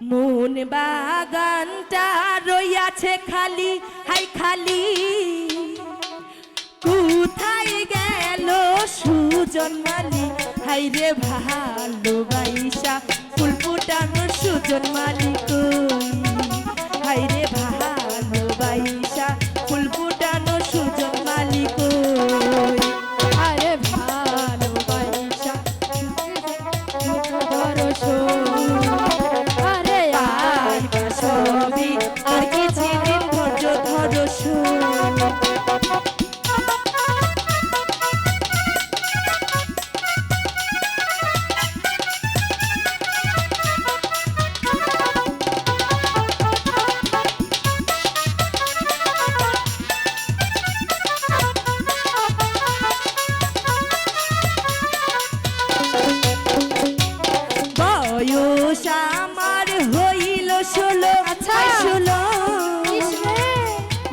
মন বাগানটা রইয়াছে খালি, হাই খালি। কোথায় গেল সুজন মালি হাই রে ভালোবাইসা ফুল ফুটানো সুজন মালিক বয়স আমার হইল ষোলো। আচ্ছা। ষোলো।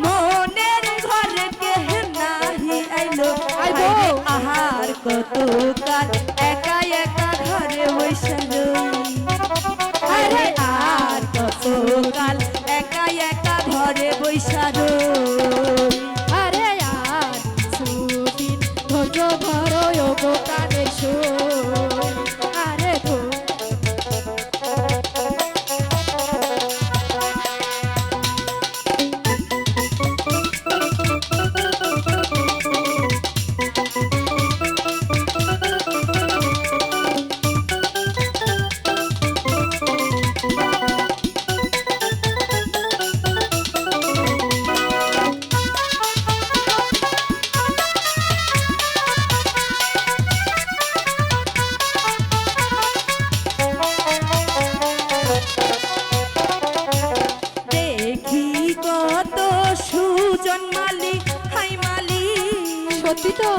মনের ঘর কে নাহি আইলো। আহার কত কাল। একা একা ঘরে বৈশালো আরে আর কত কাল। একা একা ঘরে বৈশালো আরে আর সুদিন ধৈর্য ধরো গো কানে তো?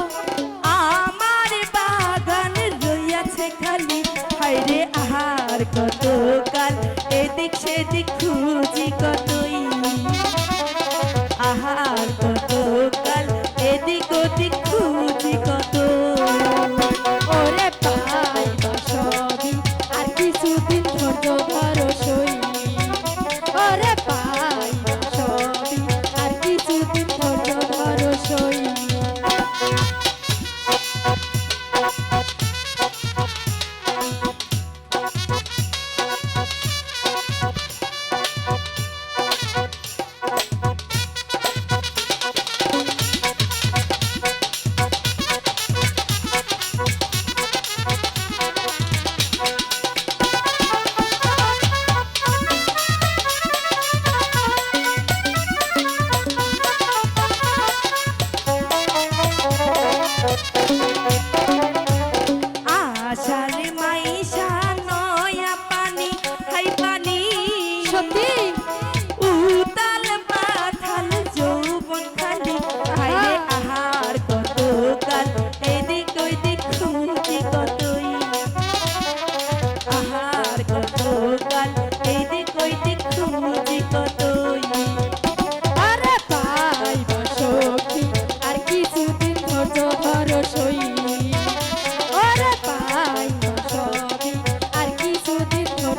আমার বাগান রইয়াছে খালি। হায়রে আহার কত কাল এদিক সেদিক খুঁজি কতই। আহার কত কাল এদিক ওদিক খুঁজি কত ওরে পাই সবই আর কিছুদিন ধৈর্য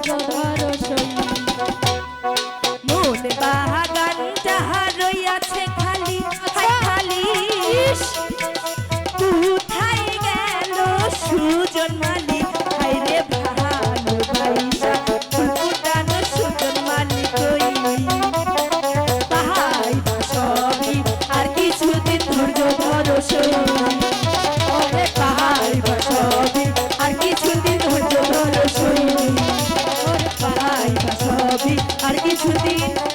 Thank you. আর